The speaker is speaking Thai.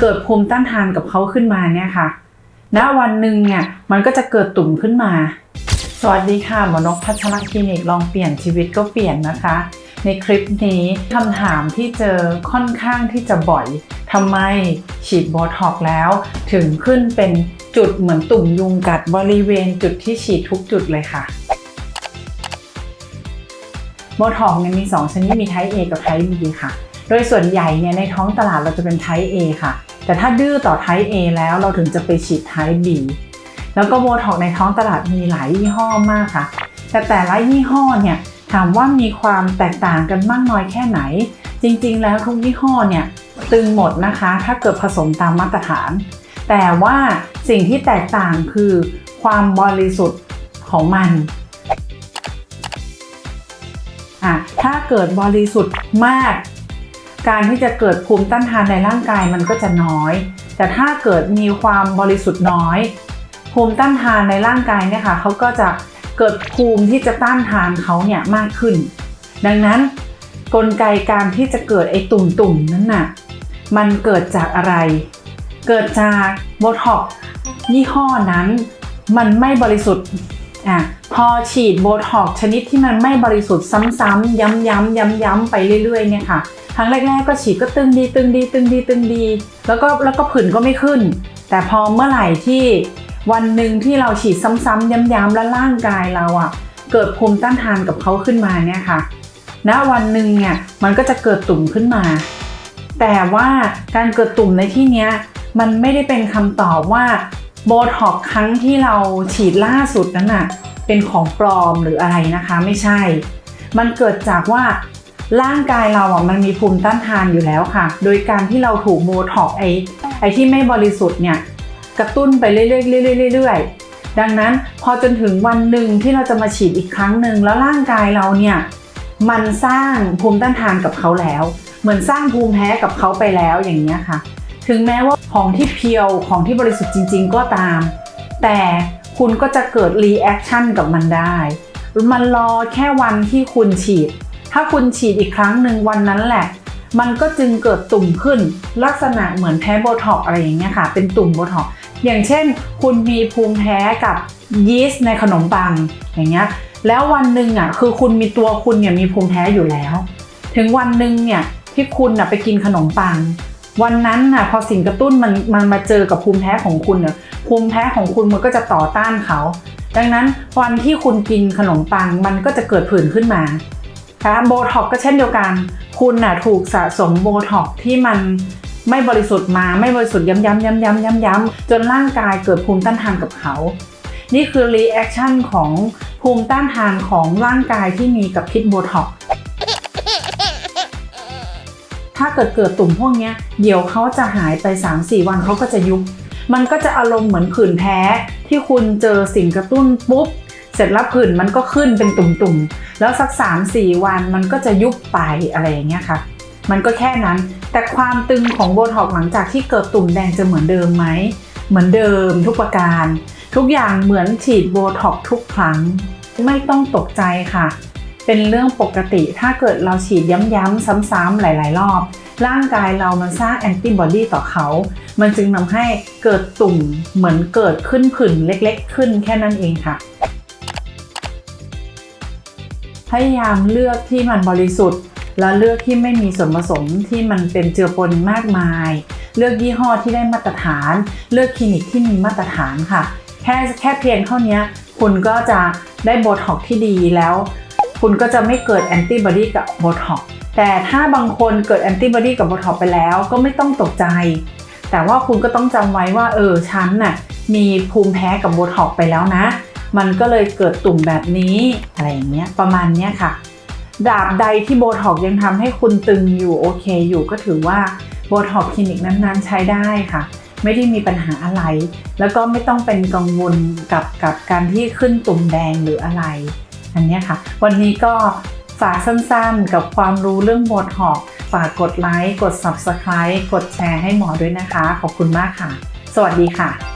เกิดภูมิต้านทานกับเขาขึ้นมาเนี่ยค่ะ ณ วันหนึ่งเนี่ยมันก็จะเกิดตุ่มขึ้นมา สวัสดีค่ะหมอนกพัชรคลินิกลองเปลี่ยนชีวิตก็เปลี่ยนนะคะ ในคลิปนี้คำถามที่เจอค่อนข้างที่จะบ่อยทำไมฉีดโบท็อกแล้ว ถึงขึ้นเป็นจุดเหมือนตุ่มยุงกัดบริเวณจุดที่ฉีดทุกจุดเลยค่ะโบท็อกเนี่ยมี 2 ชนิดมีไทป์ A กับไทป์ B ค่ะ โดยส่วนใหญ่เนี่ยในท้องตลาดเราจะเป็นไทป์ A ค่ะ แต่ถ้าดื้อต่อไทป์ A แล้วเราถึงจะไปฉีดไทป์ B แล้วก็โบท็อกในท้องตลาดมีหลายยี่ห้อมากค่ะ แต่แต่ละยี่ห้อเนี่ยถามว่ามีความแตกต่างกันมากน้อยแค่ไหน จริงๆ แล้วทุกยี่ห้อเนี่ยตึงหมดนะคะ ถ้าเกิดผสมตามมาตรฐาน แต่ว่าสิ่งที่แตกต่างคือความบริสุทธิ์ของมันอะถ้าเกิดบริสุทธิ์มาก การที่จะเกิดภูมิต้านทานในร่างกายมันก็จะน้อย แต่ถ้าเกิดมีความบริสุทธิ์น้อย ภูมิต้านทานในร่างกายเนี่ยค่ะเขาก็จะเกิดภูมิที่จะต้านทานเขาเนี่ยมากขึ้น ดังนั้นกลไกการที่จะเกิดไอ้ตุ่มๆนั้นน่ะมันเกิดจากอะไร เกิดจากโบท็อกยี่ห้อนั้น มันไม่บริสุทธิ์อะ อฉีดโบท็อกชนิดที่มันไม่บริสุทธิ์ซ้ำๆย้ำๆย้ำๆไปเรื่อยๆเนี่ยค่ะครั้งแรกๆก็ฉีดก็ตึงดีตึงดีตึงดีตึงดี แล้วก็แล้วก็ผื่นก็ไม่ขึ้น แต่พอเมื่อไหร่ที่วันหนึ่งที่เราฉีดซ้ำๆย้ำๆแล้วร่างกายเราอะ่ะ เกิดภูมิต้านทานกับเขาขึ้นมาเนี่ยค่ะณวันหนึ่งเนี่ยมันก็จะเกิดตุ่มขึ้นมา แต่ว่าการเกิดตุ่มในที่เนี้ยมันไม่ได้เป็นคำตอบว่าโบท็อกครั้งที่เราฉีดล่าสุดนั้นน่ะ เป็นของปลอมหรืออะไรนะคะ ไม่ใช่ มันเกิดจากว่าร่างกายเราอะมันมีภูมิต้านทานอยู่แล้วค่ะ โดยการที่เราถูกโบท็อกไอไอที่ไม่บริสุทธิ์เนี่ยกระตุ้นไปเรื่อยๆเรื่อยๆเรื่อยๆดังนั้นพอจนถึงวันหนึ่งที่เราจะมาฉีดอีกครั้งหนึ่งแล้วร่างกายเราเนี่ยมันสร้างภูมิต้านทานกับเขาแล้ว เหมือนสร้างภูมิแพ้กับเขาไปแล้วอย่างนี้ยค่ะ ถึงแม้ว่าของที่เพียวของที่บริสุทธิ์จริง ๆ ก็ตาม แต่ คุณก็จะเกิดรีแอคชั่นกับมันได้ มันรอแค่วันที่คุณฉีด ถ้าคุณฉีดอีกครั้งหนึ่งวันนั้นแหละ มันก็จึงเกิดตุ่มขึ้น ลักษณะเหมือนแพ้โบท็อกอะไรอย่างเงี้ยค่ะ เป็นตุ่มโบท็อกอย่างเช่น คุณมีภูมิแพ้กับยีสต์ในขนมปังอย่างเงี้ย แล้ววันหนึ่งอะคือคุณมีตัวคุณเนี่ยมีภูมิแพ้อยู่แล้ว ถึงวันหนึ่งเนี่ยที่คุณน่ะไปกินขนมปัง วันนั้นน่ะพอสิ่งกระตุ้นมันมันมาเจอกับภูมิแพ้ของคุณเนี่ยภูมิแพ้ของคุณมันก็จะต่อต้านเขา ดังนั้นวันที่คุณกินขนมปังมันก็จะเกิดผื่นขึ้นมาคะโบท็อกก็เช่นเดียวกัน คุณน่ะถูกสะสมโบท็อกที่มันไม่บริสุทธิ์มาไม่บริสุทธิ์ย้ำย้ำย้ำย้ำย้ำย้ำจนร่างกายเกิดภูมิต้านทานกับเขา นี่คือรีแอคชั่นของภูมิต้านทานของร่างกายที่มีกับพิษโบท็อก ถ้าเกิดเกิดตุ่มพวกนี้เดี๋ยวเขาจะหายไป 3-4 วันเขาก็จะยุบ มันก็จะอารมณ์เหมือนผื่นแพ้ที่คุณเจอสิ่งกระตุ้นปุ๊บ เสร็จแล้วผื่นมันก็ขึ้นเป็นตุ่มๆ แล้วสัก 3-4 วันมันก็จะยุบไปอะไรอย่างเงี้ยค่ะ มันก็แค่นั้น แต่ความตึงของโบท็อกซ์หลังจากที่เกิดตุ่มแดงจะเหมือนเดิมไหม เหมือนเดิมทุกประการ ทุกอย่างเหมือนฉีดโบท็อกทุกครั้ง ไม่ต้องตกใจค่ะ เป็นเรื่องปกติ ถ้าเกิดเราฉีดย้ำๆซ้ำๆหลาย ๆ รอบ ร่างกายเรามันสร้างแอนติบอดีต่อเขา มันจึงทำให้เกิดตุ่มเหมือนเกิดขึ้นผื่นเล็ก ๆ ขึ้นแค่นั้นเองค่ะ พยายามเลือกที่มันบริสุทธิ์ และเลือกที่ไม่มีส่วนผสมที่มันเป็นเจือปนมากมาย เลือกยี่ห้อที่ได้มาตรฐาน เลือกคลินิกที่มีมาตรฐานค่ะ แค่แค่เพียงเท่านี้คุณก็จะได้โบท็อกที่ดีแล้ว คุณก็จะไม่เกิดแอนติบอดีกับโบท็อกแต่ถ้าบางคนเกิดแอนติบอดีกับโบท็อกไปแล้วก็ไม่ต้องตกใจ แต่ว่าคุณก็ต้องจำไว้ว่าเออฉันน่ะมีภูมิแพ้กับโบท็อกไปแล้วนะ มันก็เลยเกิดตุ่มแบบนี้อะไรอย่างเงี้ยประมาณเนี้ยค่ะดาบใดที่โบท็อกยังทำให้คุณตึงอยู่โอเคอยู่ก็ถือว่าโบท็อกคลินิกนั้นๆใช้ได้ค่ะ ไม่ได้มีปัญหาอะไร แล้วก็ไม่ต้องเป็นกังวลกับกับการที่ขึ้นตุ่มแดงหรืออะไร อันนี้ค่ะ วันนี้ก็ฝากสั้นๆ กับความรู้เรื่องบทหอก ฝากกดไลค์ กด Subscribe กดแชร์ให้หมอด้วยนะคะ ขอบคุณมากค่ะ สวัสดีค่ะ